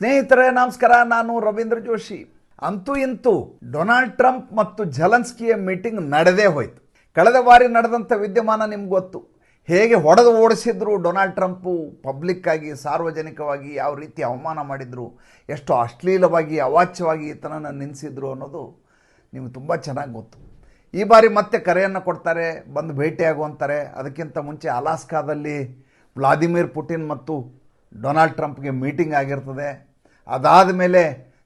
ಸ್ನೇಹಿತರೆ, ನಮಸ್ಕಾರ. ನಾನು ರವೀಂದ್ರ ಜೋಶಿ. ಅಂತೂ ಇಂತೂ ಡೊನಾಲ್ಡ್ ಟ್ರಂಪ್ ಮತ್ತು ಝಲನ್ಸ್ಕಿಯ ಮೀಟಿಂಗ್ ನಡೆದೇ ಹೋಯ್ತು. ಕಳೆದ ಬಾರಿ ನಡೆದಂಥ ವಿದ್ಯಮಾನ ನಿಮ್ಗೆ ಗೊತ್ತು. ಹೇಗೆ ಹೊಡೆದು ಓಡಿಸಿದ್ರು ಡೊನಾಲ್ಡ್ ಟ್ರಂಪು, ಪಬ್ಲಿಕ್ ಆಗಿ, ಸಾರ್ವಜನಿಕವಾಗಿ ಯಾವ ರೀತಿ ಅವಮಾನ ಮಾಡಿದ್ರು, ಎಷ್ಟು ಅಶ್ಲೀಲವಾಗಿ, ಅವಾಚ್ಯವಾಗಿ ಈತನನ್ನು ನಿಲ್ಲಿಸಿದ್ರು ಅನ್ನೋದು ನಿಮ್ಗೆ ತುಂಬ ಚೆನ್ನಾಗಿ ಗೊತ್ತು. ಈ ಬಾರಿ ಮತ್ತೆ ಕರೆಯನ್ನು ಕೊಡ್ತಾರೆ, ಬಂದು ಭೇಟಿಯಾಗುವಂತಾರೆ. ಅದಕ್ಕಿಂತ ಮುಂಚೆ ಅಲಾಸ್ಕಾದಲ್ಲಿ ವ್ಲಾದಿಮಿರ್ ಪುಟಿನ್ ಮತ್ತು ಡೊನಾಲ್ಡ್ ಟ್ರಂಪ್ಗೆ ಮೀಟಿಂಗ್ ಆಗಿರ್ತದೆ. ಅದಾದ ಮೇಲೆ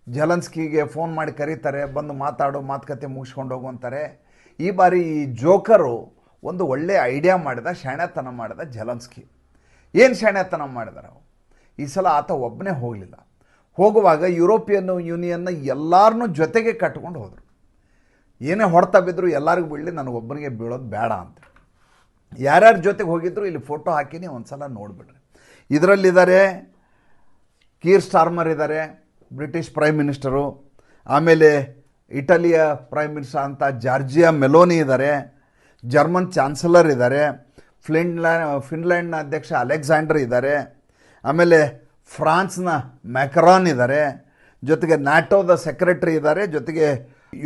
ಜಲನ್ಸ್ಕಿಗೆ ಫೋನ್ ಮಾಡಿ ಕರೀತಾರೆ, ಬಂದು ಮಾತಾಡು, ಮಾತುಕತೆ ಮುಗಿಸ್ಕೊಂಡು ಹೋಗುವಂತಾರೆ ಈ ಬಾರಿ ಈ ಜೋಕರು ಒಂದು ಒಳ್ಳೆಯ ಐಡಿಯಾ ಮಾಡಿದ ಶಾಣ್ಯತನ ಮಾಡಿದ ಜಲನ್ಸ್ಕಿ. ಏನು ಶಾಣ್ಯತನ ಮಾಡಿದಾರೆ ಈ ಸಲ ಆತ ಒಬ್ಬನೇ ಹೋಗಲಿಲ್ಲ. ಹೋಗುವಾಗ ಯುರೋಪಿಯನ್ ಯೂನಿಯನ್ನ ಎಲ್ಲರನ್ನೂ ಜೊತೆಗೆ ಕಟ್ಕೊಂಡು ಹೋದರು. ಏನೇ ಹೊಡ್ತಾ ಬಿದ್ದರೂ ಎಲ್ಲರಿಗೂ ಬೀಳಲಿ ನನಗೊಬ್ಬನಿಗೆ ಬೀಳೋದು ಬೇಡ ಅಂತ. ಯಾರ್ಯಾರ ಜೊತೆಗೆ ಹೋಗಿದ್ರು, ಇಲ್ಲಿ ಫೋಟೋ ಹಾಕಿನಿ ಒಂದು ಸಲ ನೋಡಿಬಿಡ್ರಿ. ಇದರಲ್ಲಿದ್ದಾರೆ ಕೀರ್ ಸ್ಟಾರ್ಮರ್ ಇದ್ದಾರೆ, ಬ್ರಿಟಿಷ್ ಪ್ರೈಮ್ ಮಿನಿಸ್ಟರು. ಆಮೇಲೆ ಇಟಲಿಯ ಪ್ರೈಮ್ ಮಿನಿಸ್ಟರ್ ಅಂತ ಜಾರ್ಜಿಯಾ ಮೆಲೋನಿ ಇದ್ದಾರೆ, ಜರ್ಮನ್ ಚಾನ್ಸಲರ್ ಇದ್ದಾರೆ ಫಿನ್ಲ್ಯಾ ಫಿನ್ಲ್ಯಾಂಡ್ನ ಅಧ್ಯಕ್ಷ ಅಲೆಕ್ಸಾಂಡರ್ ಇದ್ದಾರೆ, ಆಮೇಲೆ ಫ್ರಾನ್ಸ್ನ ಮ್ಯಾಕ್ರಾನ್ ಇದ್ದಾರೆ, ಜೊತೆಗೆ ನ್ಯಾಟೋದ ಸೆಕ್ರೆಟರಿ ಇದ್ದಾರೆ, ಜೊತೆಗೆ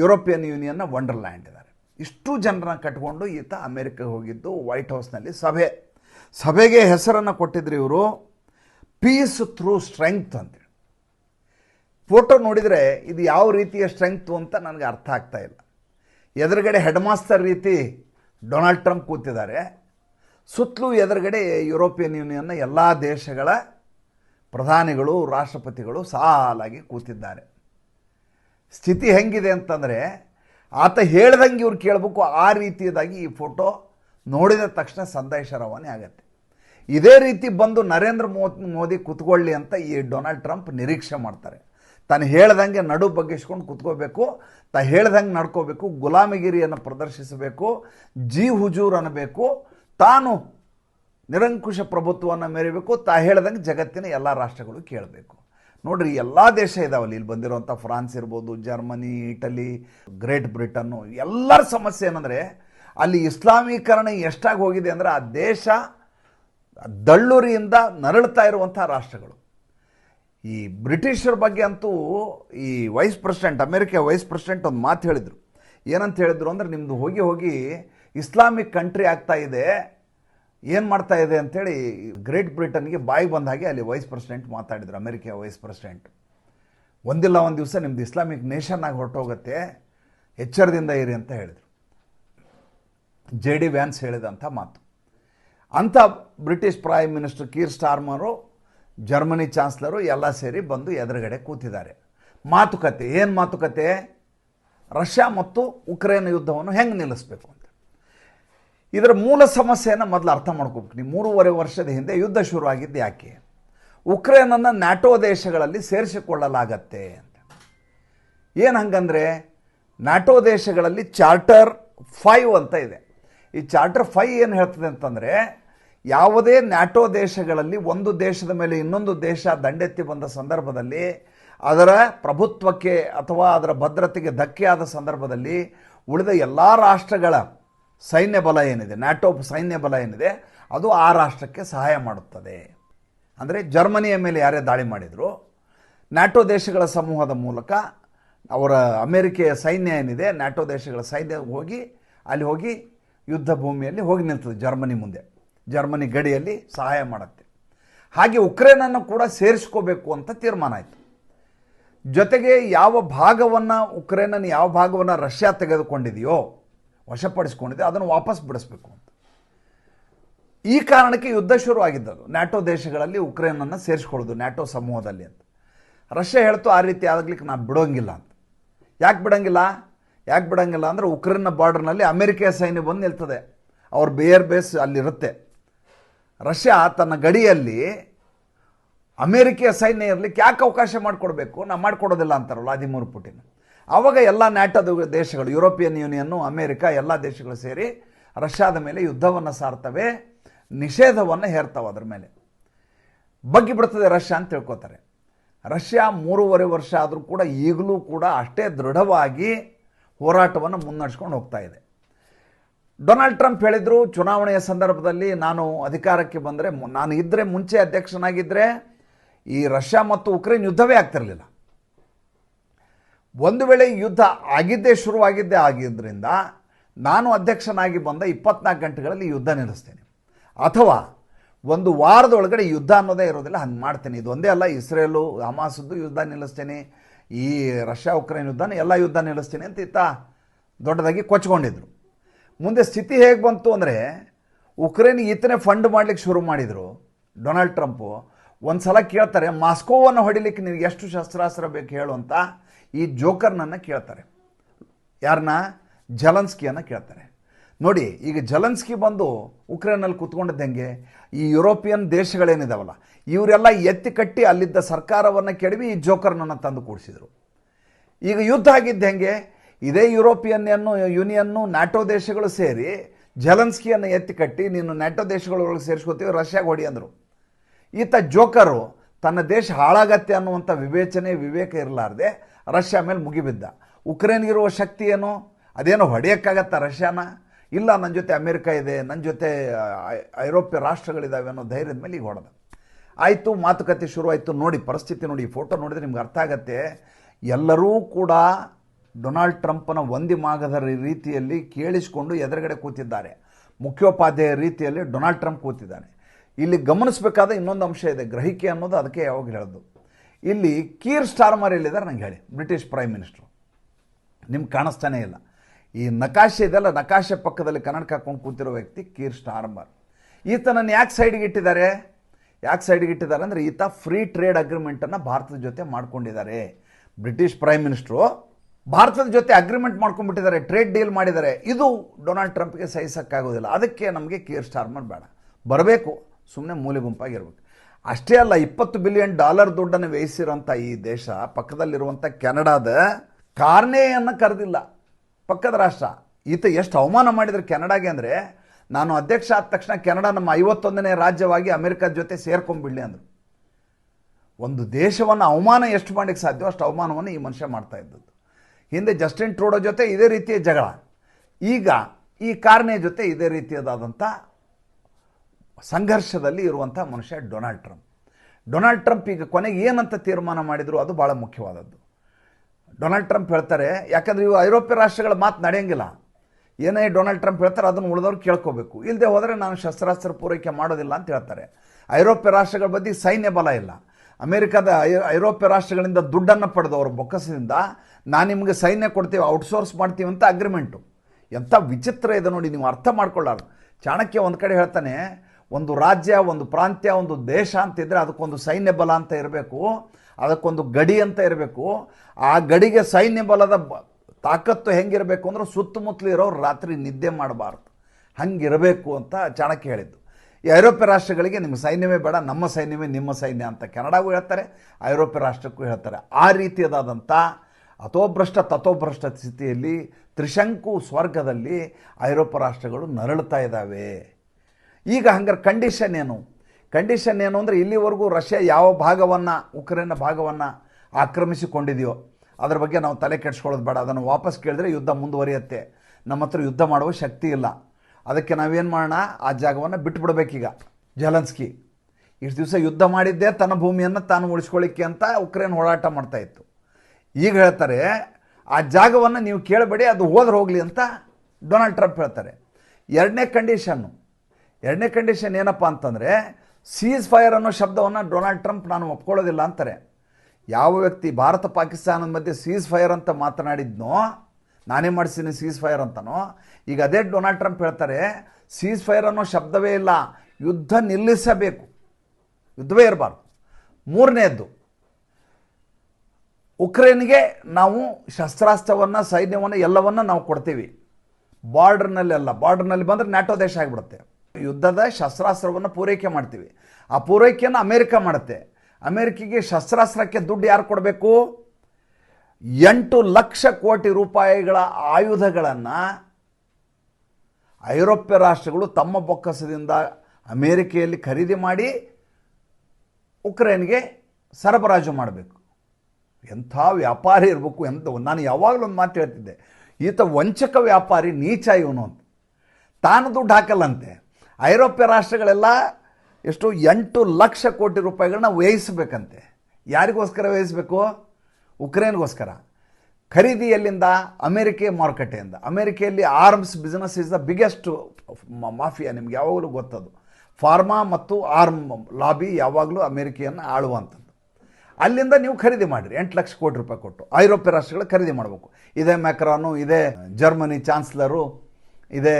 ಯುರೋಪಿಯನ್ ಯೂನಿಯನ್ನ ವಂಡರ್ಲ್ಯಾಂಡ್ ಇದ್ದಾರೆ. ಇಷ್ಟು ಜನರನ್ನ ಕಟ್ಕೊಂಡು ಈತ ಅಮೆರಿಕಗೆ ಹೋಗಿದ್ದು ವೈಟ್ ಹೌಸ್ನಲ್ಲಿ ಸಭೆ. ಸಭೆಗೆ ಹೆಸರನ್ನು ಕೊಟ್ಟಿದ್ರು ಇವರು ಪೀಸ್ ಥ್ರೂ ಸ್ಟ್ರೆಂಗ್ತ್ ಅಂತೇಳಿ ಫೋಟೋ ನೋಡಿದರೆ ಇದು ಯಾವ ರೀತಿಯ ಸ್ಟ್ರೆಂಗ್ತು ಅಂತ ನನಗೆ ಅರ್ಥ ಆಗ್ತಾ ಇಲ್ಲ. ಎದುರುಗಡೆ ಹೆಡ್ ಮಾಸ್ಟರ್ ರೀತಿ ಡೊನಾಲ್ಡ್ ಟ್ರಂಪ್ ಕೂತಿದ್ದಾರೆ. ಸುತ್ತಲೂ ಎದುರುಗಡೆ ಯುರೋಪಿಯನ್ ಯೂನಿಯನ್ನ ಎಲ್ಲ ದೇಶಗಳ ಪ್ರಧಾನಿಗಳು, ರಾಷ್ಟ್ರಪತಿಗಳು ಸಾಲಾಗಿ ಕೂತಿದ್ದಾರೆ. ಸ್ಥಿತಿ ಹೆಂಗಿದೆ ಅಂತಂದರೆ ಆತ ಹೇಳ್ದಂಗೆ ಇವ್ರು ಕೇಳಬೇಕು ಆ ರೀತಿಯದಾಗಿ ಈ ಫೋಟೋ ನೋಡಿದ ತಕ್ಷಣ ಸಂದೇಶ ರವಾನೆ ಆಗತ್ತೆ. ಇದೇ ರೀತಿ ಬಂದು ನರೇಂದ್ರ ಮೋದಿ ಕೂತ್ಕೊಳ್ಳಿ ಅಂತ ಈ ಡೊನಾಲ್ಡ್ ಟ್ರಂಪ್ ನಿರೀಕ್ಷೆ ಮಾಡ್ತಾರೆ. ತಾನು ಹೇಳ್ದಂಗೆ ನಡು ಬಗ್ಗಿಸ್ಕೊಂಡು ಕುತ್ಕೋಬೇಕು, ತಾ ಹೇಳ್ದಂಗೆ ನಡ್ಕೋಬೇಕು, ಗುಲಾಮಗಿರಿಯನ್ನು ಪ್ರದರ್ಶಿಸಬೇಕು, ಜೀ ಹುಜೂರ್ ಅನ್ನಬೇಕು, ತಾನು ನಿರಂಕುಶ ಪ್ರಭುತ್ವವನ್ನು ಮೆರಿಬೇಕು, ತಾ ಹೇಳ್ದಂಗೆ ಜಗತ್ತಿನ ಎಲ್ಲ ರಾಷ್ಟ್ರಗಳು ಕೇಳಬೇಕು. ನೋಡ್ರಿ, ಎಲ್ಲ ದೇಶ ಇದಾವಲ್ಲಿ. ಇಲ್ಲಿ ಬಂದಿರುವಂಥ ಫ್ರಾನ್ಸ್ ಇರ್ಬೋದು, ಜರ್ಮನಿ, ಇಟಲಿ, ಗ್ರೇಟ್ ಬ್ರಿಟನ್ನು ಎಲ್ಲರ ಸಮಸ್ಯೆ ಏನಂದರೆ, ಅಲ್ಲಿ ಇಸ್ಲಾಮೀಕರಣ ಎಷ್ಟಾಗಿ ಹೋಗಿದೆ ಅಂದರೆ ಆ ದೇಶ ದಳ್ಳುರಿಯಿಂದ ನರಳ್ತಾ ಇರುವಂಥ ರಾಷ್ಟ್ರಗಳು. ಈ ಬ್ರಿಟಿಷರ ಬಗ್ಗೆ ಅಂತೂ ಈ vice president America vice president ಒಂದು ಮಾತು ಹೇಳಿದರು. ಏನಂತ ಹೇಳಿದ್ರು ಅಂದರೆ ನಿಮ್ಮದು ಹೋಗಿ ಹೋಗಿ ಇಸ್ಲಾಮಿಕ್ ಕಂಟ್ರಿ ಆಗ್ತಾ ಇದೆ, ಏನು ಮಾಡ್ತಾ ಇದೆ ಅಂಥೇಳಿ ಗ್ರೇಟ್ ಬ್ರಿಟನ್ಗೆ ಬಾಯಿ ಬಂದ ಹಾಗೆ ಅಲ್ಲಿ ವೈಸ್ ಪ್ರೆಸಿಡೆಂಟ್ ಮಾತಾಡಿದರು ಅಮೆರಿಕ ವೈಸ್ ಪ್ರೆಸಿಡೆಂಟ್. ಒಂದಿಲ್ಲ ಒಂದು ದಿವಸ ನಿಮ್ಮದು ಇಸ್ಲಾಮಿಕ್ ನೇಷನ್ನಾಗಿ ಹೊರಟೋಗುತ್ತೆ, ಎಚ್ಚರದಿಂದ ಇರಿ ಅಂತ ಹೇಳಿದರು. ಜೆ ಡಿ ವ್ಯಾನ್ಸ್ ಹೇಳಿದಂಥ ಮಾತು. ಅಂಥ British prime minister Keir Starmer, Germany chancellor ಎಲ್ಲ ಸೇರಿ ಬಂದು ಎದುರುಗಡೆ ಕೂತಿದ್ದಾರೆ. ಮಾತುಕತೆ, ಏನು ಮಾತುಕತೆ? ರಷ್ಯಾ ಮತ್ತು ಉಕ್ರೇನ್ ಯುದ್ಧವನ್ನು ಹೆಂಗೆ ನಿಲ್ಲಿಸಬೇಕು ಅಂತ. ಇದರ ಮೂಲ ಸಮಸ್ಯೆಯನ್ನು ಮೊದಲು ಅರ್ಥ ಮಾಡ್ಕೋಬೇಕು. ನೀವು ಮೂರುವರೆ ವರ್ಷದ ಹಿಂದೆ ಯುದ್ಧ ಶುರುವಾಗಿದ್ದು ಯಾಕೆ? ಉಕ್ರೇನನ್ನು ನ್ಯಾಟೋ ದೇಶಗಳಲ್ಲಿ ಸೇರಿಸಿಕೊಳ್ಳಲಾಗತ್ತೆ ಅಂತ. ಏನು ಹಂಗಂದರೆ, ನ್ಯಾಟೋ ದೇಶಗಳಲ್ಲಿ ಚಾರ್ಟರ್ ಫೈವ್ ಅಂತ ಇದೆ. ಈ ಚಾರ್ಟರ್ ಫೈವ್ ಏನು ಹೇಳ್ತದೆ ಅಂತಂದರೆ ಯಾವುದೇ ನ್ಯಾಟೋ ದೇಶಗಳಲ್ಲಿ ಒಂದು ದೇಶದ ಮೇಲೆ ಇನ್ನೊಂದು ದೇಶ ದಂಡೆತ್ತಿ ಬಂದ ಸಂದರ್ಭದಲ್ಲಿ, ಅದರ ಪ್ರಭುತ್ವಕ್ಕೆ ಅಥವಾ ಅದರ ಭದ್ರತೆಗೆ ಧಕ್ಕೆ ಆದ ಸಂದರ್ಭದಲ್ಲಿ ಉಳಿದ ಎಲ್ಲ ರಾಷ್ಟ್ರಗಳ ಸೈನ್ಯ ಬಲ ಏನಿದೆ, ನ್ಯಾಟೋ ಸೈನ್ಯ ಬಲ ಏನಿದೆ, ಅದು ಆ ರಾಷ್ಟ್ರಕ್ಕೆ ಸಹಾಯ ಮಾಡುತ್ತದೆ. ಅಂದರೆ ಜರ್ಮನಿಯ ಮೇಲೆ ಯಾರೇ ದಾಳಿ ಮಾಡಿದರು, ನ್ಯಾಟೋ ದೇಶಗಳ ಸಮೂಹದ ಮೂಲಕ ಅವರ ಅಮೇರಿಕೆಯ ಸೈನ್ಯ ಏನಿದೆ, ನ್ಯಾಟೋ ದೇಶಗಳ ಸೈನ್ಯ ಹೋಗಿ, ಅಲ್ಲಿ ಹೋಗಿ ಯುದ್ಧ ಭೂಮಿಯಲ್ಲಿ ಹೋಗಿ ನಿಲ್ತದೆ ಜರ್ಮನಿ ಮುಂದೆ. ಜರ್ಮನಿ ಗಡಿಯಲ್ಲಿ ಸಹಾಯ ಮಾಡುತ್ತೆ. ಹಾಗೆ ಉಕ್ರೇನನ್ನು ಕೂಡ ಸೇರಿಸ್ಕೋಬೇಕು ಅಂತ ತೀರ್ಮಾನ ಆಯಿತು. ಜೊತೆಗೆ ಯಾವ ಭಾಗವನ್ನು ಉಕ್ರೇನನ್ನು ಯಾವ ಭಾಗವನ್ನು ರಷ್ಯಾ ತೆಗೆದುಕೊಂಡಿದೆಯೋ, ವಶಪಡಿಸ್ಕೊಂಡಿದೆ, ಅದನ್ನು ವಾಪಸ್ ಬಿಡಿಸ್ಬೇಕು ಅಂತ. ಈ ಕಾರಣಕ್ಕೆ ಯುದ್ಧ ಶುರು ಆಗಿದ್ದದು ನ್ಯಾಟೋ ದೇಶಗಳಲ್ಲಿ ಉಕ್ರೇನನ್ನು ಸೇರಿಸ್ಕೊಳ್ಳೋದು, ನ್ಯಾಟೋ ಸಮೂಹದಲ್ಲಿ ಅಂತ. ರಷ್ಯಾ ಹೇಳ್ತು, ಆ ರೀತಿ ಆಗಲಿಕ್ಕೆ ನಾನು ಬಿಡೋಂಗಿಲ್ಲ ಅಂತ. ಯಾಕೆ ಬಿಡೋಂಗಿಲ್ಲ? ಯಾಕೆ ಬಿಡೋಂಗಿಲ್ಲ ಅಂದರೆ ಉಕ್ರೇನ್ನ ಬಾರ್ಡರ್ನಲ್ಲಿ ಅಮೆರಿಕೆಯ ಸೈನ್ಯ ಬಂದು ನಿಲ್ತದೆ. ಅವ್ರ ಬೇರ್ ಬೇಸ್ ಅಲ್ಲಿರುತ್ತೆ. ರಷ್ಯಾ ತನ್ನ ಗಡಿಯಲ್ಲಿ ಅಮೇರಿಕೆಯ ಸೈನ್ಯ ಇರಲಿಕ್ಕೆ ಯಾಕೆ ಅವಕಾಶ ಮಾಡಿಕೊಡ್ಬೇಕು? ನಾ ಮಾಡಿಕೊಡೋದಿಲ್ಲ ಅಂತಾರಲ್ಲ ವ್ಲಾದಿಮಿರ್ ಪುಟಿನ್. ಆವಾಗ ಎಲ್ಲ ನ್ಯಾಟೋದ ದೇಶಗಳು, ಯುರೋಪಿಯನ್ ಯೂನಿಯನ್ನು ಅಮೇರಿಕ ಎಲ್ಲ ದೇಶಗಳು ಸೇರಿ ರಷ್ಯಾದ ಮೇಲೆ ಯುದ್ಧವನ್ನು ಸಾರ್ತವೆ, ನಿಷೇಧವನ್ನು ಹೇರ್ತವೆ ಅದ್ರ ಮೇಲೆ. ಬಗ್ಗಿ ಬಿಡ್ತದೆ ರಷ್ಯಾ ಅಂತ ತಿಳ್ಕೊತಾರೆ. ರಷ್ಯಾ ಮೂರುವರೆ ವರ್ಷ ಆದರೂ ಕೂಡ ಈಗಲೂ ಕೂಡ ಅಷ್ಟೇ ದೃಢವಾಗಿ ಹೋರಾಟವನ್ನು ಮುನ್ನಡೆಸ್ಕೊಂಡು ಹೋಗ್ತಾ ಇದೆ. ಡೊನಾಲ್ಡ್ ಟ್ರಂಪ್ ಹೇಳಿದ್ರು, ಚುನಾವಣೆಯ ಸಂದರ್ಭದಲ್ಲಿ ನಾನು ಅಧಿಕಾರಕ್ಕೆ ಬಂದರೆ ನಾನು ಇದ್ದರೆ ಮುಂಚೆ ಅಧ್ಯಕ್ಷನಾಗಿದ್ದರೆ ಈ ರಷ್ಯಾ ಮತ್ತು ಉಕ್ರೇನ್ ಯುದ್ಧವೇ ಆಗ್ತಿರಲಿಲ್ಲ. ಒಂದು ವೇಳೆ ಯುದ್ಧ ಆಗಿದ್ದೇ ಶುರುವಾಗಿದ್ದೇ ಆಗಿದ್ದರಿಂದ ನಾನು ಅಧ್ಯಕ್ಷನಾಗಿ ಬಂದ ಇಪ್ಪತ್ನಾಲ್ಕು ಗಂಟೆಗಳಲ್ಲಿ ಯುದ್ಧ ನಿಲ್ಲಿಸ್ತೇನೆ ಅಥವಾ ಒಂದು ವಾರದೊಳಗಡೆ ಯುದ್ಧ ಅನ್ನೋದೇ ಇರೋದಿಲ್ಲ, ಹಂಗೆ ಮಾಡ್ತೇನೆ. ಇದು ಒಂದೇ ಅಲ್ಲ, ಇಸ್ರೇಲು ಹಮಾಸದ್ದು ಯುದ್ಧ ನಿಲ್ಲಿಸ್ತೇನೆ, ಈ ರಷ್ಯಾ ಉಕ್ರೇನ್ ಯುದ್ಧನ ಎಲ್ಲ ಯುದ್ಧ ನಿಲ್ಲಿಸ್ತೀನಿ ಅಂತ ಇತ್ತ ದೊಡ್ಡದಾಗಿ ಕೊಚ್ಕೊಂಡಿದ್ರು. ಮುಂದೆ ಸ್ಥಿತಿ ಹೇಗೆ ಬಂತು ಅಂದರೆ ಉಕ್ರೇನ್ ಈತನೇ ಫಂಡ್ ಮಾಡಲಿಕ್ಕೆ ಶುರು ಮಾಡಿದರು, ಡೊನಾಲ್ಡ್ ಟ್ರಂಪು. ಒಂದು ಸಲ ಕೇಳ್ತಾರೆ, ಮಾಸ್ಕೋವನ್ನು ಹೊಡಿಲಿಕ್ಕೆ ನಿನಗೆ ಎಷ್ಟು ಶಸ್ತ್ರಾಸ್ತ್ರ ಬೇಕು ಹೇಳು ಅಂತ ಈ ಜೋಕರ್ನನ್ನು ಕೇಳ್ತಾರೆ. ಯಾರನ್ನ ಜಲನ್ಸ್ಕಿಯನ್ನು ಕೇಳ್ತಾರೆ. ನೋಡಿ, ಈಗ ಜಲನ್ಸ್ಕಿ ಬಂದು ಉಕ್ರೇನಲ್ಲಿ ಕೂತ್ಕೊಂಡಿದ್ದ ಹೆಂಗೆ? ಈ ಯುರೋಪಿಯನ್ ದೇಶಗಳೇನಿದಾವಲ್ಲ, ಇವರೆಲ್ಲ ಎತ್ತಿ ಕಟ್ಟಿ ಅಲ್ಲಿದ್ದ ಸರ್ಕಾರವನ್ನು ಕೆಡವಿ ಈ ಜೋಕರ್ನನ್ನು ತಂದು ಕೂಡಿಸಿದರು. ಈಗ ಯುದ್ಧ ಆಗಿದ್ದ ಹೆಂಗೆ? ಇದೇ ಯುರೋಪಿಯನ್ ಯೂನಿಯನ್ನು ನ್ಯಾಟೋ ದೇಶಗಳು ಸೇರಿ ಜಲನ್ಸ್ಕಿಯನ್ನು ಎತ್ತಿ ಕಟ್ಟಿ ನೀನು ನ್ಯಾಟೋ ದೇಶಗಳೊಳಗೆ ಸೇರಿಸ್ಕೋತೀವಿ, ರಷ್ಯಾಗೆ ಹೊಡಿ ಅಂದರು. ಈತ ಜೋಕರು, ತನ್ನ ದೇಶ ಹಾಳಾಗತ್ತೆ ಅನ್ನುವಂಥ ವಿವೇಚನೆ, ವಿವೇಕ ಇರಲಾರ್ದೆ ರಷ್ಯಾ ಮೇಲೆ ಮುಗಿಬಿದ್ದ. ಉಕ್ರೇನ್ಗಿರುವ ಶಕ್ತಿ ಏನು? ಅದೇನೋ ಹೊಡೆಯೋಕ್ಕಾಗತ್ತಾ ರಷ್ಯಾನ? ಇಲ್ಲ ನನ್ನ ಜೊತೆ ಅಮೇರಿಕ ಇದೆ ನನ್ನ ಜೊತೆ ಐರೋಪ್ಯ ರಾಷ್ಟ್ರಗಳಿದ್ದಾವೆ ಅನ್ನೋ ಧೈರ್ಯದ ಮೇಲೆ ಈಗ ಹೊಡೆದ. ಆಯಿತು, ಮಾತುಕತೆ ಶುರುವಾಯಿತು. ನೋಡಿ, ಪರಿಸ್ಥಿತಿ ನೋಡಿ ಫೋಟೋ ನೋಡಿದ್ರೆ ನಿಮ್ಗೆ ಅರ್ಥ ಆಗತ್ತೆ. ಎಲ್ಲರೂ ಕೂಡ ಡೊನಾಲ್ಡ್ ಟ್ರಂಪ್ನ ಒಂದಿ ಮಾಗದ ರೀತಿಯಲ್ಲಿ ಕೇಳಿಸಿಕೊಂಡು ಎದುರುಗಡೆ ಕೂತಿದ್ದಾರೆ. ಮುಖ್ಯೋಪಾಧ್ಯಾಯ ರೀತಿಯಲ್ಲಿ ಡೊನಾಲ್ಡ್ ಟ್ರಂಪ್ ಕೂತಿದ್ದಾನೆ. ಇಲ್ಲಿ ಗಮನಿಸಬೇಕಾದ ಇನ್ನೊಂದು ಅಂಶ ಇದೆ. ಗ್ರಹಿಕೆ ಅನ್ನೋದು ಅದಕ್ಕೆ ಯಾವಾಗ ಹೇಳೋದು. ಇಲ್ಲಿ ಕೀರ್ ಸ್ಟಾರ್ಮರ್ ಎಲ್ಲಿದ್ದಾರೆ ನಂಗೆ ಹೇಳಿ. British prime minister. ನಿಮ್ಗೆ ಕಾಣಿಸ್ತಾನೇ ಇಲ್ಲ. ಈ ನಕಾಶೆ ಇದೆಲ್ಲ ನಕಾಶೆ ಪಕ್ಕದಲ್ಲಿ ಕನ್ನಡಕ ಹಾಕೊಂಡು ಕೂತಿರೋ ವ್ಯಕ್ತಿ ಕೀರ್ ಸ್ಟಾರ್ಮರ್. ಈತನನ್ನು ಯಾಕೆ ಸೈಡ್ಗೆ ಇಟ್ಟಿದ್ದಾರೆ? ಯಾಕೆ ಸೈಡ್ಗೆ ಇಟ್ಟಿದ್ದಾರೆ ಅಂದರೆ ಈತ ಫ್ರೀ ಟ್ರೇಡ್ ಅಗ್ರಿಮೆಂಟನ್ನು ಭಾರತದ ಜೊತೆ ಮಾಡ್ಕೊಂಡಿದ್ದಾರೆ. ಬ್ರಿಟಿಷ್ ಪ್ರೈಮ್ ಮಿನಿಸ್ಟ್ರು ಭಾರತದ ಜೊತೆ ಅಗ್ರಿಮೆಂಟ್ ಮಾಡ್ಕೊಂಡ್ಬಿಟ್ಟಿದ್ದಾರೆ ಟ್ರೇಡ್ ಡೀಲ್ ಮಾಡಿದ್ದಾರೆ. ಇದು ಡೊನಾಲ್ಡ್ ಟ್ರಂಪ್ಗೆ ಸಹಿಸೋಕ್ಕಾಗೋದಿಲ್ಲ ಅದಕ್ಕೆ ನಮಗೆ ಕೇರ್ ಸ್ಟಾರ್ಮರ್ ಬೇಡ. ಬರಬೇಕು ಸುಮ್ಮನೆ ಮೂಲೆ ಗುಂಪಾಗಿರ್ಬೇಕು. ಅಷ್ಟೇ ಅಲ್ಲ, ಇಪ್ಪತ್ತು ಬಿಲಿಯನ್ ಡಾಲರ್ ದುಡ್ಡನ್ನು ವ್ಯಯಿಸಿರೋಂಥ ಈ ದೇಶ, ಪಕ್ಕದಲ್ಲಿರುವಂಥ ಕೆನಡಾದ ಕಾರ್ನೆಯನ್ನು ಕರೆದಿಲ್ಲ. ಪಕ್ಕದ ರಾಷ್ಟ್ರ. ಈತ ಎಷ್ಟು ಅವಮಾನ ಮಾಡಿದ್ರು ಕೆನಡಾಗೆ ಅಂದರೆ, ನಾನು ಅಧ್ಯಕ್ಷ ಆದ ತಕ್ಷಣ ಕೆನಡಾ ನಮ್ಮ ಐವತ್ತೊಂದನೇ ರಾಜ್ಯವಾಗಿ ಅಮೆರಿಕದ ಜೊತೆ ಸೇರ್ಕೊಂಡ್ಬಿಡಲಿ ಅಂದರು. ಒಂದು ದೇಶವನ್ನು ಅವಮಾನ ಎಷ್ಟು ಮಾಡಲಿಕ್ಕೆ ಸಾಧ್ಯವೋ ಅಷ್ಟು ಅವಮಾನವನ್ನು ಈ ಮನುಷ್ಯ ಮಾಡ್ತಾ ಇದ್ದದ್ದು. ಹಿಂದೆ ಜಸ್ಟಿನ್ ಟ್ರೂಡೋ ಜೊತೆ ಇದೇ ರೀತಿಯ ಜಗಳ. ಈಗ ಈ ಕಾರ್ನೆ ಜೊತೆ ಇದೇ ರೀತಿಯದಾದಂಥ ಸಂಘರ್ಷದಲ್ಲಿ ಇರುವಂಥ ಮನುಷ್ಯ ಡೊನಾಲ್ಡ್ ಟ್ರಂಪ್. ಡೊನಾಲ್ಡ್ ಟ್ರಂಪ್ ಈಗ ಕೊನೆಗೆ ಏನಂತ ತೀರ್ಮಾನ ಮಾಡಿದರೂ ಅದು ಭಾಳ ಮುಖ್ಯವಾದದ್ದು. ಡೊನಾಲ್ಡ್ ಟ್ರಂಪ್ ಹೇಳ್ತಾರೆ, ಯಾಕಂದರೆ ಇವು ಐರೋಪ್ಯ ರಾಷ್ಟ್ರಗಳ ಮಾತು ನಡೆಯಂಗಿಲ್ಲ. ಏನೇ ಡೊನಾಲ್ಡ್ ಟ್ರಂಪ್ ಹೇಳ್ತಾರೆ ಅದನ್ನು ಉಳಿದವ್ರು ಕೇಳ್ಕೋಬೇಕು. ಇಲ್ಲದೆ ಹೋದರೆ ನಾನು ಶಸ್ತ್ರಾಸ್ತ್ರ ಪೂರೈಕೆ ಮಾಡೋದಿಲ್ಲ ಅಂತ ಹೇಳ್ತಾರೆ. ಐರೋಪ್ಯ ರಾಷ್ಟ್ರಗಳ ಬಗ್ಗೆ ಸೈನ್ಯ ಬಲ ಇಲ್ಲ. ಅಮೆರಿಕದ ಐರೋಪ್ಯ ರಾಷ್ಟ್ರಗಳಿಂದ ದುಡ್ಡನ್ನು ಪಡೆದವರು ಬೊಕ್ಕಸದಿಂದ ನಾನು ನಿಮಗೆ ಸೈನ್ಯ ಕೊಡ್ತೀವಿ, ಔಟ್ಸೋರ್ಸ್ ಮಾಡ್ತೀವಿ ಅಂತ ಅಗ್ರಿಮೆಂಟು. ಎಂಥ ವಿಚಿತ್ರ ಇದೆ ನೋಡಿ, ನೀವು ಅರ್ಥ ಮಾಡ್ಕೊಳ್ಳಾರ್ದು. ಚಾಣಕ್ಯ ಒಂದು ಕಡೆ ಹೇಳ್ತಾನೆ, ಒಂದು ರಾಜ್ಯ, ಒಂದು ಪ್ರಾಂತ್ಯ, ಒಂದು ದೇಶ ಅಂತಿದ್ರೆ ಅದಕ್ಕೊಂದು ಸೈನ್ಯ ಬಲ ಅಂತ ಇರಬೇಕು, ಅದಕ್ಕೊಂದು ಗಡಿ ಅಂತ ಇರಬೇಕು. ಆ ಗಡಿಗೆ ಸೈನ್ಯ ಬಲದ ತಾಕತ್ತು ಹೆಂಗಿರಬೇಕು ಅಂದ್ರೆ ಸುತ್ತಮುತ್ತಲು ಇರೋರು ರಾತ್ರಿ ನಿದ್ದೆ ಮಾಡಬಾರ್ದು. ಹಂಗಿರಬೇಕು ಅಂತ ಚಾಣಕ್ಯ ಹೇಳಿದ್ದು. ಈ ಐರೋಪ್ಯ ರಾಷ್ಟ್ರಗಳಿಗೆ ನಿಮ್ಮ ಸೈನ್ಯವೇ ಬೇಡ, ನಮ್ಮ ಸೈನ್ಯವೇ ನಿಮ್ಮ ಸೈನ್ಯ ಅಂತ ಕೆನಡಾಗೂ ಹೇಳ್ತಾರೆ, ಐರೋಪ್ಯ ರಾಷ್ಟ್ರಕ್ಕೂ ಹೇಳ್ತಾರೆ. ಆ ರೀತಿಯದಾದಂಥ ಅಥೋಭ್ರಷ್ಟ ತಥೋಭ್ರಷ್ಟ ಸ್ಥಿತಿಯಲ್ಲಿ, ತ್ರಿಶಂಕು ಸ್ವರ್ಗದಲ್ಲಿ ಐರೋಪ್ಯ ರಾಷ್ಟ್ರಗಳು ನರಳುತ್ತಾ ಇದ್ದಾವೆ. ಈಗ ಹಂಗಾರೆ ಕಂಡೀಷನ್ ಏನು? ಕಂಡೀಷನ್ ಏನು ಅಂದರೆ ಇಲ್ಲಿವರೆಗೂ ರಷ್ಯಾ ಯಾವ ಭಾಗವನ್ನು, ಉಕ್ರೇನ್ನ ಭಾಗವನ್ನು ಆಕ್ರಮಿಸಿಕೊಂಡಿದೆಯೋ, ಅದ್ರ ಬಗ್ಗೆ ನಾವು ತಲೆ ಕೆಡಿಸ್ಕೊಳ್ಳೋದು ಬೇಡ. ಅದನ್ನು ವಾಪಸ್ ಕೇಳಿದ್ರೆ ಯುದ್ಧ ಮುಂದುವರಿಯುತ್ತೆ. ನಮ್ಮ ಹತ್ರ ಯುದ್ಧ ಮಾಡುವ ಶಕ್ತಿ ಇಲ್ಲ. ಅದಕ್ಕೆ ನಾವೇನು ಮಾಡೋಣ? ಆ ಜಾಗವನ್ನು ಬಿಟ್ಬಿಡ್ಬೇಕೀಗ ಜಲನ್ಸ್ಕಿ. ಇಷ್ಟು ದಿವಸ ಯುದ್ಧ ಮಾಡಿದ್ದೇ ತನ್ನ ಭೂಮಿಯನ್ನು ತಾನು ಉಳಿಸ್ಕೊಳ್ಳಿಕ್ಕೆ ಅಂತ ಉಕ್ರೇನ್ ಹೋರಾಟ ಮಾಡ್ತಾ ಇತ್ತು. ಈಗ ಹೇಳ್ತಾರೆ, ಆ ಜಾಗವನ್ನು ನೀವು ಕೇಳಬೇಡಿ, ಅದು ಹೋದ್ರೆ ಹೋಗಲಿ ಅಂತ ಡೊನಾಲ್ಡ್ ಟ್ರಂಪ್ ಹೇಳ್ತಾರೆ. ಎರಡನೇ ಕಂಡೀಷನ್ನು ಎರಡನೇ ಕಂಡೀಷನ್ ಏನಪ್ಪ ಅಂತಂದರೆ ಸೀಸ್ ಫೈರ್ ಅನ್ನೋ ಶಬ್ದವನ್ನು ಡೊನಾಲ್ಡ್ ಟ್ರಂಪ್ ನಾನು ಒಪ್ಕೊಳ್ಳೋದಿಲ್ಲ ಅಂತಾರೆ. ಯಾವ ವ್ಯಕ್ತಿ ಭಾರತ ಪಾಕಿಸ್ತಾನದ ಮಧ್ಯೆ ಸೀಸ್ ಫೈರ್ ಅಂತ ಮಾತನಾಡಿದ್ನೋ ನಾನೇ ಮಾಡಿಸ್ತೀನಿ ಸೀಸ್ ಫೈರ್ ಅಂತನೋ? ಈಗ ಅದೇ ಡೊನಾಲ್ಡ್ ಟ್ರಂಪ್ ಹೇಳ್ತಾರೆ ಸೀಸ್ ಫೈರ್ ಅನ್ನೋ ಶಬ್ದವೇ ಇಲ್ಲ, ಯುದ್ಧ ನಿಲ್ಲಿಸಬೇಕು. ಯುದ್ಧವೇ ಇರಬಾರ್ದು. ಮೂರನೇದ್ದು, ಉಕ್ರೇನ್ಗೆ ನಾವು ಶಸ್ತ್ರಾಸ್ತ್ರವನ್ನು, ಸೈನ್ಯವನ್ನು ಎಲ್ಲವನ್ನು ನಾವು ಕೊಡ್ತೀವಿ. ಬಾರ್ಡ್ರ್ನಲ್ಲೆಲ್ಲ ಬಾರ್ಡ್ರ್ನಲ್ಲಿ ಬಂದರೆ ನ್ಯಾಟೋ ದೇಶ ಆಗಿಬಿಡುತ್ತೆ. ಯುದ್ಧದ ಶಸ್ತ್ರಾಸ್ತ್ರವನ್ನು ಪೂರೈಕೆ ಮಾಡ್ತೀವಿ. ಆ ಪೂರೈಕೆಯನ್ನು ಅಮೇರಿಕ ಮಾಡುತ್ತೆ. ಅಮೇರಿಕೆಗೆ ಶಸ್ತ್ರಾಸ್ತ್ರಕ್ಕೆ ದುಡ್ಡು ಯಾರು ಕೊಡಬೇಕು? ಎಂಟು ಲಕ್ಷ ಕೋಟಿ ರೂಪಾಯಿಗಳ ಆಯುಧಗಳನ್ನು ಐರೋಪ್ಯ ರಾಷ್ಟ್ರಗಳು ತಮ್ಮ ಬೊಕ್ಕಸದಿಂದ ಅಮೇರಿಕೆಯಲ್ಲಿ ಖರೀದಿ ಮಾಡಿ ಉಕ್ರೇನ್ಗೆ ಸರಬರಾಜು ಮಾಡಬೇಕು. ಎಂಥ ವ್ಯಾಪಾರಿ ಇರಬೇಕು, ಎಂಥ ನಾನು ಯಾವಾಗಲೂ ಒಂದು ಮಾತು ಹೇಳ್ತಿದ್ದೆ, ಈತ ವಂಚಕ ವ್ಯಾಪಾರಿ, ನೀಚ ಇವನು ಅಂತ. ತಾನು ದುಡ್ಡು ಹಾಕಲ್ಲಂತೆ. ಐರೋಪ್ಯ ರಾಷ್ಟ್ರಗಳೆಲ್ಲ ಎಷ್ಟು ಎಂಟು ಲಕ್ಷ ಕೋಟಿ ರೂಪಾಯಿಗಳನ್ನ ವ್ಯಯಿಸಬೇಕಂತೆ. ಯಾರಿಗೋಸ್ಕರ ವ್ಯಯಿಸಬೇಕು? ಉಕ್ರೇನ್ಗೋಸ್ಕರ. ಖರೀದಿಯಲ್ಲಿಂದ ಅಮೇರಿಕೆ ಮಾರುಕಟ್ಟೆಯಿಂದ. ಅಮೇರಿಕೆಯಲ್ಲಿ arms business is the biggest mafia ನಿಮ್ಗೆ ಯಾವಾಗಲೂ ಗೊತ್ತದು. ಫಾರ್ಮಾ ಮತ್ತು ಆರ್ಮ್ ಲಾಬಿ ಯಾವಾಗಲೂ ಅಮೇರಿಕೆಯನ್ನು ಆಳುವಂಥದ್ದು. ಅಲ್ಲಿಂದ ನೀವು ಖರೀದಿ ಮಾಡಿರಿ. ಎಂಟು ಲಕ್ಷ ಕೋಟಿ ರೂಪಾಯಿ ಕೊಟ್ಟು. ಐರೋಪ್ಯ ರಾಷ್ಟ್ರಗಳು ಖರೀದಿ ಮಾಡಬೇಕು. ಇದೇ ಮ್ಯಾಕ್ರಾನು, ಇದೇ ಜರ್ಮನಿ ಚಾನ್ಸ್ಲರು, ಇದೇ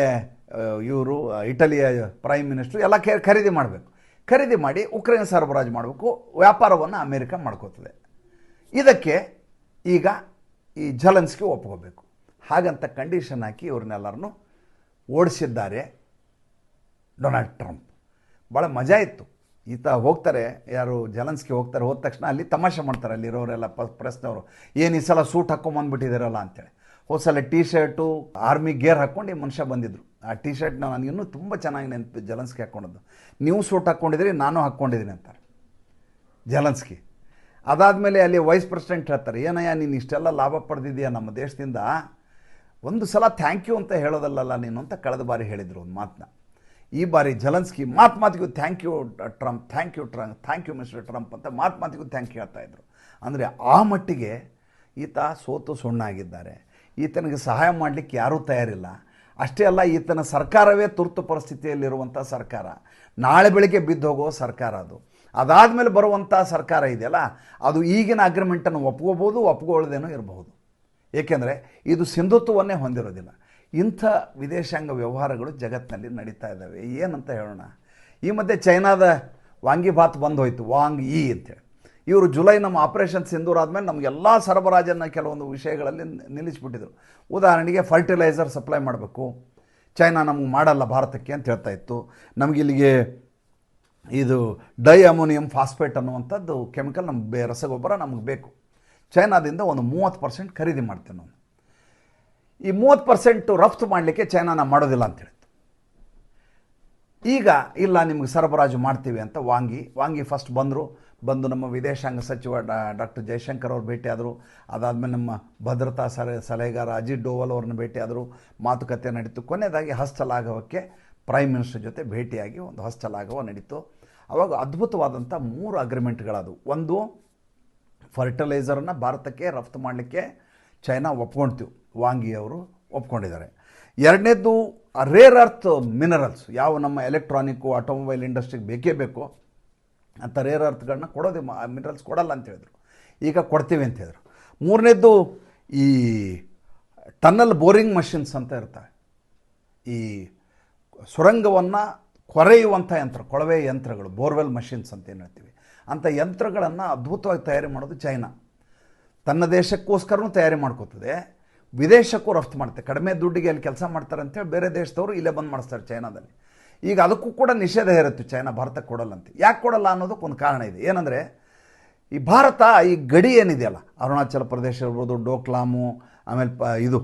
ಇವರು, ಇಟಲಿಯ ಪ್ರೈಮ್ ಮಿನಿಸ್ಟ್ರು ಎಲ್ಲ ಖರೀದಿ ಮಾಡಬೇಕು. ಖರೀದಿ ಮಾಡಿ ಉಕ್ರೇನ್ ಸರಬರಾಜು ಮಾಡಬೇಕು. ವ್ಯಾಪಾರವನ್ನು ಅಮೇರಿಕ ಮಾಡ್ಕೋತದೆ. ಇದಕ್ಕೆ ಈಗ ಈ ಝಲನ್ಸ್ಗೆ ಒಪ್ಕೋಬೇಕು. ಹಾಗಂತ ಕಂಡೀಷನ್ ಹಾಕಿ ಇವ್ರನ್ನೆಲ್ಲರನ್ನು ಓಡಿಸಿದ್ದಾರೆ ಡೊನಾಲ್ಡ್ ಟ್ರಂಪ್ ಭಾಳ ಮಜಾ ಇತ್ತು. ಈತ ಹೋಗ್ತಾರೆ, ಯಾರು ಜಲನ್ಸ್ಗೆ ಹೋಗ್ತಾರೆ, ಹೋದ ತಕ್ಷಣ ಅಲ್ಲಿ ತಮಾಷೆ ಮಾಡ್ತಾರೆ, ಅಲ್ಲಿರೋರೆಲ್ಲ ಪ ಪ್ರೆಸ್ನವರು ಏನು ಈ ಸಲ ಸೂಟ್ ಹಾಕೊಂಬಂದ್ಬಿಟ್ಟಿದ್ದೀರಲ್ಲ ಅಂತೇಳಿ. ಹೋದ ಸಲ ಟೀ ಶರ್ಟು ಆರ್ಮಿ ಗೇರ್ ಹಾಕ್ಕೊಂಡು ಈ ಮನುಷ್ಯ ಬಂದಿದ್ದರು ಆ ಟೀ ಶರ್ಟ್ನ ನನಗೆ ಇನ್ನೂ ತುಂಬ ಚೆನ್ನಾಗಿ ನೆನಪು ಜಲನ್ಸ್ಗೆ ಹಾಕ್ಕೊಂಡದ್ದು. ನೀವು ಸೂಟ್ ಹಾಕ್ಕೊಂಡಿದ್ದೀರಿ ನಾನು ಹಾಕ್ಕೊಂಡಿದ್ದೀನಿ ಅಂತಾರೆ. ಜಲನ್ಸ್ಕಿ ಅದಾದಮೇಲೆ ಅಲ್ಲಿ ವೈಸ್ ಪ್ರೆಸಿಡೆಂಟ್ ಹೇಳ್ತಾರೆ, ಏನಯ್ಯ, ನೀನು ಇಷ್ಟೆಲ್ಲ ಲಾಭ ಪಡೆದಿದೆಯಾ ನಮ್ಮ ದೇಶದಿಂದ? ಒಂದು ಸಲ ಥ್ಯಾಂಕ್ ಯು ಅಂತ ಹೇಳೋದಲ್ಲಲ್ಲ ನೀನು ಅಂತ ಕಳೆದ ಬಾರಿ ಹೇಳಿದರು ಒಂದು ಮಾತನ್ನ ಈ ಬಾರಿ ಜಲನ್ಸ್ಕಿ ಮಾತು ಮಾತಿಗೂ thank you, Trump, thank you, Trump, thank you, mister Trump ಅಂತ ಮಾತು ಮಾತಿಗೂ ಥ್ಯಾಂಕ್ ಇದ್ರು. ಅಂದರೆ ಆ ಮಟ್ಟಿಗೆ ಈತ ಸೋತು ಸುಣ್ಣಾಗಿದ್ದಾರೆ. ಈತನಿಗೆ ಸಹಾಯ ಮಾಡಲಿಕ್ಕೆ ಯಾರೂ ತಯಾರಿಲ್ಲ. ಅಷ್ಟೇ ಅಲ್ಲ, ಈತನ ಸರ್ಕಾರವೇ ತುರ್ತು ಪರಿಸ್ಥಿತಿಯಲ್ಲಿರುವಂಥ ಸರ್ಕಾರ. ನಾಳೆ ಬೆಳಿಗ್ಗೆ ಬಿದ್ದು ಹೋಗೋ ಸರ್ಕಾರ ಅದು. ಅದಾದಮೇಲೆ ಬರುವಂಥ ಸರ್ಕಾರ ಇದೆಯಲ್ಲ, ಅದು ಈಗಿನ ಅಗ್ರಿಮೆಂಟನ್ನು ಒಪ್ಕೋಬೋದು ಒಪ್ಕೊಳ್ಳದೇನೋ ಇರಬಹುದು. ಏಕೆಂದರೆ ಇದು ಸಿಂಧುತ್ವವನ್ನೇ ಹೊಂದಿರೋದಿಲ್ಲ. ಇಂಥ ವಿದೇಶಾಂಗ ವ್ಯವಹಾರಗಳು ಜಗತ್ತಿನಲ್ಲಿ ನಡೀತಾ ಇದ್ದಾವೆ. ಏನಂತ ಹೇಳೋಣ? ಈ ಮಧ್ಯೆ ಚೈನಾದ ವಾಂಗಿಭಾತ್ ಬಂದು ಹೋಯಿತು ವಾಂಗ್ ಇ ಅಂತೇಳಿ ಇವರು ಜುಲೈ ನಮ್ಮ ಆಪರೇಷನ್ ಸಿಂಧೂರ್ ಆದಮೇಲೆ ನಮಗೆಲ್ಲ ಸರಬರಾಜನ್ನು ಕೆಲವೊಂದು ವಿಷಯಗಳಲ್ಲಿ ನಿಲ್ಲಿಸಿಬಿಟ್ಟಿದ್ರು. ಉದಾಹರಣೆಗೆ ಫರ್ಟಿಲೈಸರ್ ಸಪ್ಲೈ ಮಾಡಬೇಕು. ಚೈನಾ ನಮಗೆ ಮಾಡಲ್ಲ ಭಾರತಕ್ಕೆ ಅಂತ ಹೇಳ್ತಾ ಇತ್ತು. ನಮಗೆ ಇಲ್ಲಿಗೆ ಇದು ಡೈ ಅಮೋನಿಯಂ ಫಾಸ್ಫೇಟ್ ಅನ್ನುವಂಥದ್ದು ಕೆಮಿಕಲ್ ನಮ್ಮ ಬೇ ರಸಗೊಬ್ಬರ ನಮಗೆ ಬೇಕು. ಚೈನಾದಿಂದ ಒಂದು ಮೂವತ್ತು ಪರ್ಸೆಂಟ್ ಖರೀದಿ ಮಾಡ್ತೇವೆ ನಾವು ಈ ಮೂವತ್ತು ಪರ್ಸೆಂಟು ರಫ್ತು ಮಾಡಲಿಕ್ಕೆ ಚೈನಾನ ಮಾಡೋದಿಲ್ಲ ಅಂತ ಹೇಳಿತ್ತು ಈಗ ಇಲ್ಲ ನಿಮಗೆ ಸರಬರಾಜು ಮಾಡ್ತೀವಿ ಅಂತ ವಾಂಗಿ ವಾಂಗಿ ಫಸ್ಟ್ ಬಂದರು. ಬಂದು ನಮ್ಮ ವಿದೇಶಾಂಗ ಸಚಿವ ಡಾಕ್ಟರ್ ಜಯಶಂಕರ್ ಅವ್ರು ಭೇಟಿಯಾದರು ಅದಾದಮೇಲೆ ನಮ್ಮ ಭದ್ರತಾ ಸಲ ಸಲಹೆಗಾರ ಅಜಿತ್ ಡೋವಲ್ ಅವ್ರನ್ನ ಭೇಟಿಯಾದರು ಮಾತುಕತೆ ನಡೀತು. ಕೊನೆಯದಾಗಿ ಹಸ್ತಲಾಘವಕ್ಕೆ ಪ್ರೈಮ್ ಮಿನಿಸ್ಟರ್ ಜೊತೆ ಭೇಟಿಯಾಗಿ ಒಂದು ಹಸ್ತಲಾಘವ ನಡೀತು. ಅವಾಗ ಅದ್ಭುತವಾದಂಥ ಮೂರು ಅಗ್ರಿಮೆಂಟ್ಗಳದು ಒಂದು ಫರ್ಟಿಲೈಸರನ್ನು ಭಾರತಕ್ಕೆ ರಫ್ತು ಮಾಡಲಿಕ್ಕೆ ಚೈನಾ ಒಪ್ಕೊಳ್ತೀವಿ ವಾಂಗಿ ಅವರು ಒಪ್ಕೊಂಡಿದ್ದಾರೆ. ಎರಡನೇದು ರೇರ್ ಅರ್ತ್ ಮಿನರಲ್ಸ್ ಯಾವ ನಮ್ಮ ಎಲೆಕ್ಟ್ರಾನಿಕ್ ಆಟೋಮೊಬೈಲ್ ಇಂಡಸ್ಟ್ರಿಗೆ ಬೇಕೇ ಬೇಕು ಅಂತ ರೇರ್ ಅರ್ಥಗಳನ್ನ ಕೊಡೋದು ಮಿನರಲ್ಸ್ ಕೊಡಲ್ಲ ಅಂತ ಹೇಳಿದರು. ಈಗ ಕೊಡ್ತೀವಿ ಅಂತ ಹೇಳಿದ್ರು. ಮೂರನೇದ್ದು, ಈ ಟನ್ನಲ್ ಬೋರಿಂಗ್ ಮಷಿನ್ಸ್ ಅಂತ ಇರ್ತವೆ ಈ ಸುರಂಗವನ್ನು ಕೊರೆಯುವಂಥ ಯಂತ್ರ, ಕೊಳವೆ ಯಂತ್ರಗಳು, ಬೋರ್ವೆಲ್ ಮಷಿನ್ಸ್ ಅಂತ ಏನು ಹೇಳ್ತೀವಿ. ಅಂಥ ಯಂತ್ರಗಳನ್ನು ಅದ್ಭುತವಾಗಿ ತಯಾರಿ ಮಾಡೋದು ಚೈನಾ. ತನ್ನ ದೇಶಕ್ಕೋಸ್ಕರನೂ ತಯಾರಿ ಮಾಡ್ಕೋತದೆ. ವಿದೇಶಕ್ಕೂ ರಫ್ತು ಮಾಡುತ್ತೆ. ಕಡಿಮೆ ದುಡ್ಡಿಗೆ ಅಲ್ಲಿ ಕೆಲಸ ಮಾಡ್ತಾರೆ ಅಂತೇಳಿ ಬೇರೆ ದೇಶದವರು ಇಲ್ಲೇ ಬಂದು ಮಾಡಿಸ್ತಾರೆ ಚೈನಾದಲ್ಲಿ. ಈಗ ಅದಕ್ಕೂ ಕೂಡ ನಿಷೇಧ ಇರುತ್ತೆ ಚೈನಾ ಭಾರತಕ್ಕೆ ಕೊಡಲ್ಲಂತೆ ಯಾಕೆ ಕೊಡಲ್ಲ ಅನ್ನೋದಕ್ಕೆ ಒಂದು ಕಾರಣ ಇದೆ. ಏನಂದರೆ, ಈ ಭಾರತ ಈ ಗಡಿ ಏನಿದೆಯಲ್ಲ, ಅರುಣಾಚಲ ಪ್ರದೇಶ ಇರ್ಬೋದು, ಡೋಕ್ಲಾಮು, ಆಮೇಲೆ ಇದು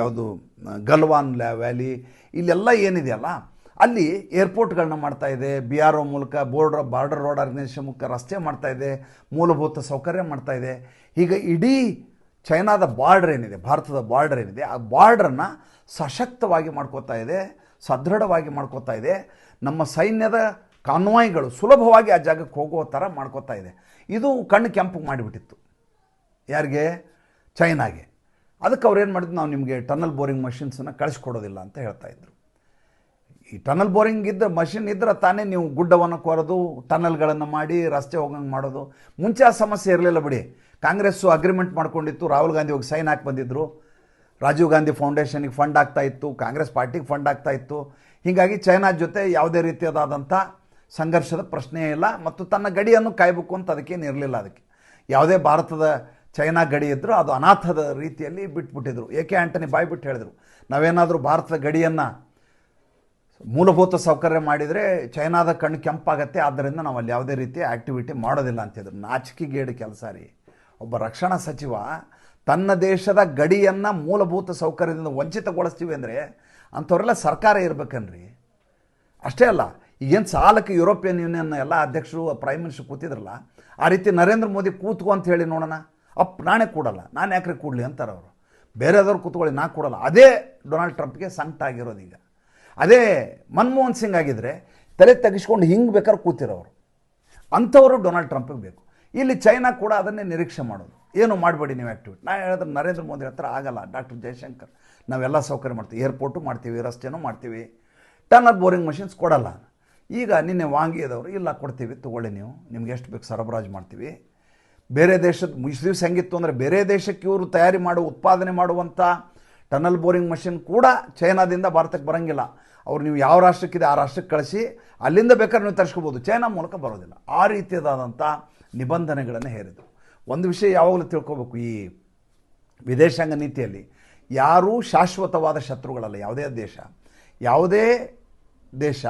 ಯಾವುದು, ಗಲ್ವಾನ್ ವ್ಯಾಲಿ, ಇಲ್ಲೆಲ್ಲ ಏನಿದೆಯಲ್ಲ ಅಲ್ಲಿ ಏರ್ಪೋರ್ಟ್ಗಳನ್ನ ಮಾಡ್ತಾ ಇದೆ. ಬಿ ಆರ್ ಒ ಮೂಲಕ ಬೋರ್ಡರ್ ಬಾರ್ಡರ್ ರೋಡ್ ಆರ್ಗನೈಸೇಷನ್ ಮೂಲಕ ರಸ್ತೆ ಮಾಡ್ತಾ ಇದೆ. ಮೂಲಭೂತ ಸೌಕರ್ಯ ಮಾಡ್ತಾ ಇದೆ. ಈಗ ಇಡೀ ಚೈನಾದ ಬಾರ್ಡರ್ ಏನಿದೆ, ಭಾರತದ ಬಾರ್ಡರ್ ಏನಿದೆ, ಆ ಬಾರ್ಡ್ರನ್ನು ಸಶಕ್ತವಾಗಿ ಮಾಡ್ಕೋತಾ ಇದೆ, ಸದೃಢವಾಗಿ ಮಾಡ್ಕೋತಾ ಇದೆ. ನಮ್ಮ ಸೈನ್ಯದ ಕಾನ್ವಾಯ್ಗಳು ಸುಲಭವಾಗಿ ಆ ಜಾಗಕ್ಕೆ ಹೋಗೋ ಥರ ಮಾಡ್ಕೋತಾ ಇದೆ. ಇದು ಕಣ್ಣು ಕೆಂಪು ಮಾಡಿಬಿಟ್ಟಿತ್ತು. ಯಾರಿಗೆ? ಚೈನಾಗೆ. ಅದಕ್ಕೆ ಅವ್ರು ಏನು ಮಾಡಿದ್ರು? ನಾವು ನಿಮಗೆ ಟನಲ್ ಬೋರಿಂಗ್ ಮಷಿನ್ಸನ್ನು ಕಳಿಸ್ಕೊಡೋದಿಲ್ಲ ಅಂತ ಹೇಳ್ತಾ ಇದ್ರು. ಈ ಟನಲ್ ಬೋರಿಂಗ್ ಇದ್ದ ಮಷಿನ್ ಇದ್ರೆ ತಾನೇ ನೀವು ಗುಡ್ಡವನ್ನು ಕೊರೆದು ಟನಲ್ಗಳನ್ನು ಮಾಡಿ ರಸ್ತೆ ಹೋಗಂಗೆ ಮಾಡೋದು. ಮುಂಚೆ ಆ ಸಮಸ್ಯೆ ಇರಲಿಲ್ಲ ಬಿಡಿ. ಕಾಂಗ್ರೆಸ್ಸು ಅಗ್ರಿಮೆಂಟ್ ಮಾಡ್ಕೊಂಡಿತ್ತು. ರಾಹುಲ್ ಗಾಂಧಿ ಹೋಗಿ ಸೈನ್ ಹಾಕಿ ಬಂದಿದ್ದರು ರಾಜೀವ್ ಗಾಂಧಿ ಫೌಂಡೇಶನಿಗೆ ಫಂಡ್ ಆಗ್ತಾ ಇತ್ತು. ಕಾಂಗ್ರೆಸ್ ಪಾರ್ಟಿಗೆ ಫಂಡ್ ಆಗ್ತಾ ಇತ್ತು. ಹೀಗಾಗಿ ಚೈನಾ ಜೊತೆ ಯಾವುದೇ ರೀತಿಯಾದಂಥ ಸಂಘರ್ಷದ ಪ್ರಶ್ನೆಯೇ ಇಲ್ಲ ಮತ್ತು ತನ್ನ ಗಡಿಯನ್ನು ಕಾಯಬೇಕು ಅಂತ ಅದಕ್ಕೇನು ಇರಲಿಲ್ಲ ಅದಕ್ಕೆ. ಯಾವುದೇ ಭಾರತದ ಚೈನಾ ಗಡಿ ಇದ್ದರೂ ಅದು ಅನಾಥದ ರೀತಿಯಲ್ಲಿ ಬಿಟ್ಬಿಟ್ಟಿದ್ರು. ಏಕೆ ಆಂಟನಿ ಬಾಯ್ಬಿಟ್ಟು ಹೇಳಿದರು, ನಾವೇನಾದರೂ ಭಾರತದ ಗಡಿಯನ್ನು ಮೂಲಭೂತ ಸೌಕರ್ಯ ಮಾಡಿದರೆ ಚೈನಾದ ಕಣ್ಣು ಕೆಂಪಾಗತ್ತೆ, ಆದ್ದರಿಂದ ನಾವು ಅಲ್ಲಿ ಯಾವುದೇ ರೀತಿ ಆ್ಯಕ್ಟಿವಿಟಿ ಮಾಡೋದಿಲ್ಲ ಅಂತಿದ್ರು ನಾಚಿಕೆಗೇಡು ಕೆಲಸ ರೀ. ಒಬ್ಬ ರಕ್ಷಣಾ ಸಚಿವ, ತನ್ನ ದೇಶದ ಗಡಿಯನ್ನು ಮೂಲಭೂತ ಸೌಕರ್ಯದಿಂದ ವಂಚಿತಗೊಳಿಸ್ತೀವಿ ಅಂದರೆ ಅಂಥವರೆಲ್ಲ ಸರ್ಕಾರ ಇರ್ಬೇಕನ್ರಿ. ಅಷ್ಟೇ ಅಲ್ಲ, ಈಗೇನು ಸಾಲಕ್ಕೆ ಯುರೋಪಿಯನ್ ಯೂನಿಯನ್ ಎಲ್ಲ ಅಧ್ಯಕ್ಷರು ಪ್ರೈಮ್ ಮಿನಿಸ್ಟರ್ ಕೂತಿದ್ರಲ್ಲ, ಆ ರೀತಿ ನರೇಂದ್ರ ಮೋದಿ ಕೂತ್ಕೊ ಅಂತ ಹೇಳಿ ನೋಡೋಣ. ಅಪ್, ನಾನೇ ಕೂಡಲ್ಲ, ನಾನು ಯಾಕ್ರಿ ಕೂಡಲಿ ಅಂತಾರೆ ಅವರು ಬೇರೆದವ್ರು ಕೂತ್ಕೊಳ್ಳಿ, ನಾ ಕೂಡಲ್ಲ. ಅದೇ ಡೊನಾಲ್ಡ್ ಟ್ರಂಪ್ಗೆ ಸಂಕಟ ಆಗಿರೋದು ಈಗ. ಅದೇ ಮನಮೋಹನ್ ಸಿಂಗ್ ಆಗಿದ್ರೆ ತಲೆ ತೆಗೆಸ್ಕೊಂಡು ಹಿಂಗೆ ಬೇಕಾದ್ರೆ ಕೂತಿರೋರು. ಅಂಥವರು ಡೊನಾಲ್ಡ್ ಟ್ರಂಪಿಗೆ ಬೇಕು. ಇಲ್ಲಿ ಚೈನಾ ಕೂಡ ಅದನ್ನೇ ನಿರೀಕ್ಷೆ ಮಾಡೋದು. ಏನು ಮಾಡಬೇಡಿ ನೀವು ಆ್ಯಕ್ಟಿವಿಟಿ ನಾನು ಹೇಳಿದ್ರೆ ನರೇಂದ್ರ ಮೋದಿ ಹತ್ರ ಆಗಲ್ಲ. ಡಾಕ್ಟರ್ ಜಯಶಂಕರ್ ನಾವೆಲ್ಲ ಸೌಕರ್ಯ ಮಾಡ್ತೀವಿ. ಏರ್ಪೋರ್ಟು ಮಾಡ್ತೀವಿ, ರಸ್ತೆನೂ ಮಾಡ್ತೀವಿ. ಟನ್ನರ್ ಬೋರಿಂಗ್ ಮಷಿನ್ಸ್ ಕೊಡಲ್ಲ. ಈಗ ನಿನ್ನೆ ವಾಂಗಿಯದವರು, ಇಲ್ಲ ಕೊಡ್ತೀವಿ, ತೊಗೊಳ್ಳಿ ನೀವು. ನಿಮ್ಗೆ ಎಷ್ಟು ಬೇಕು ಸರಬರಾಜು ಮಾಡ್ತೀವಿ. ಬೇರೆ ದೇಶದ ಮುಸ್ಲಿಮ್ಸ್ ಹೆಂಗಿತ್ತು ಅಂದರೆ ಬೇರೆ ದೇಶಕ್ಕೆ ಇವರು ತಯಾರಿ ಮಾಡುವ, ಉತ್ಪಾದನೆ ಮಾಡುವಂಥ ಟನಲ್ ಬೋರಿಂಗ್ ಮಷಿನ್ ಕೂಡ ಚೈನಾದಿಂದ ಭಾರತಕ್ಕೆ ಬರೋಂಗಿಲ್ಲ. ಅವ್ರು ನೀವು ಯಾವ ರಾಷ್ಟ್ರಕ್ಕಿದೆ ಆ ರಾಷ್ಟ್ರಕ್ಕೆ ಕಳಿಸಿ, ಅಲ್ಲಿಂದ ಬೇಕಾದ್ರೆ ನೀವು ತರಿಸ್ಕೋಬೋದು. ಚೈನಾ ಮೂಲಕ ಬರೋದಿಲ್ಲ. ಆ ರೀತಿಯಾದಂಥ ನಿಬಂಧನೆಗಳನ್ನು ಹೇರಿದರು. ಒಂದು ವಿಷಯ ಯಾವಾಗಲೂ ತಿಳ್ಕೊಬೇಕು, ಈ ವಿದೇಶಾಂಗ ನೀತಿಯಲ್ಲಿ ಯಾರೂ ಶಾಶ್ವತವಾದ ಶತ್ರುಗಳಲ್ಲ, ಯಾವುದೇ ದೇಶ. ಯಾವುದೇ ದೇಶ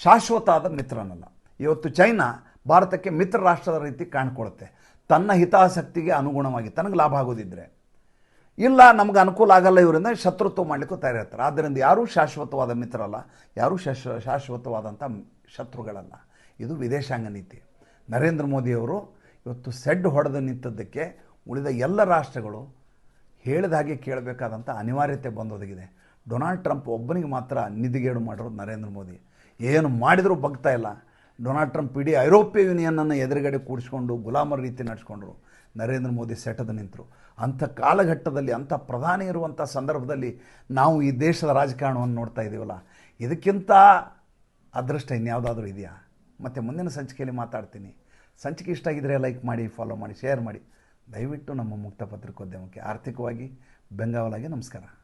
ಶಾಶ್ವತ ಆದ ಮಿತ್ರನಲ್ಲ. ಇವತ್ತು ಚೈನಾ ಭಾರತಕ್ಕೆ ಮಿತ್ರ ರಾಷ್ಟ್ರದ ರೀತಿ ಕಾಣ್ಕೊಳುತ್ತೆ. ತನ್ನ ಹಿತಾಸಕ್ತಿಗೆ ಅನುಗುಣವಾಗಿ, ತನಗೆ ಲಾಭ ಆಗೋದಿದ್ರೆ. ಇಲ್ಲ, ನಮ್ಗೆ ಅನುಕೂಲ ಆಗಲ್ಲ ಇವರಿಂದ, ಶತ್ರುತ್ವ ಮಾಡಲಿಕ್ಕೂ ತಯಾರಿರ್ತಾರೆ. ಆದ್ದರಿಂದ ಯಾರೂ ಶಾಶ್ವತವಾದ ಮಿತ್ರರಲ್ಲ, ಯಾರೂ ಶಾಶ್ವ ಶಾಶ್ವತವಾದಂಥ ಶತ್ರುಗಳಲ್ಲ. ಇದು ವಿದೇಶಾಂಗ ನೀತಿ. ನರೇಂದ್ರ ಮೋದಿಯವರು ಇವತ್ತು ಸೆಡ್ ಹೊಡೆದು ನಿಂತದ್ದಕ್ಕೆ ಉಳಿದ ಎಲ್ಲ ರಾಷ್ಟ್ರಗಳು ಹೇಳಿದ ಹಾಗೆ ಕೇಳಬೇಕಾದಂಥ ಅನಿವಾರ್ಯತೆ ಬಂದೊದಗಿದೆ. ಡೊನಾಲ್ಡ್ ಟ್ರಂಪ್ ಒಬ್ಬನಿಗೆ ಮಾತ್ರ ನಿಧಿಗೇಡು ಮಾಡಿರೋದು ನರೇಂದ್ರ ಮೋದಿ. ಏನು ಮಾಡಿದರೂ ಬಗ್ತಾ ಇಲ್ಲ. ಡೊನಾಲ್ಡ್ ಟ್ರಂಪ್ ಇಡೀ ಐರೋಪ್ಯ ಯೂನಿಯನನ್ನು ಎದುರುಗಡೆ ಕೂಡಿಸ್ಕೊಂಡು ಗುಲಾಮರ ರೀತಿ ನಡೆಸ್ಕೊಂಡ್ರು. ನರೇಂದ್ರ ಮೋದಿ ಸೆಟದ ನಿಂತರು. ಅಂಥ ಕಾಲಘಟ್ಟದಲ್ಲಿ, ಅಂಥ ಪ್ರಧಾನಿ ಇರುವಂಥ ಸಂದರ್ಭದಲ್ಲಿ ನಾವು ಈ ದೇಶದ ರಾಜಕಾರಣವನ್ನು ನೋಡ್ತಾ ಇದ್ದೀವಲ್ಲ. ಇದಕ್ಕಿಂತ ಅದೃಷ್ಟ ಇನ್ಯಾವುದಾದ್ರೂ ಇದೆಯಾ? ಮತ್ತು ಮುಂದಿನ ಸಂಚಿಕೆಯಲ್ಲಿ ಮಾತಾಡ್ತೀನಿ. ಸಂಚಿಕೆ ಇಷ್ಟ ಆಗಿದ್ರೆ ಲೈಕ್ ಮಾಡಿ, ಫಾಲೋ ಮಾಡಿ, ಶೇರ್ ಮಾಡಿ. ದಯವಿಟ್ಟು ನಮ್ಮ ಮುಕ್ತ ಪತ್ರಿಕೋದ್ಯಮಕ್ಕೆ ಆರ್ಥಿಕವಾಗಿ ಬೆಂಗಾವಲಾಗಿ ನಮಸ್ಕಾರ.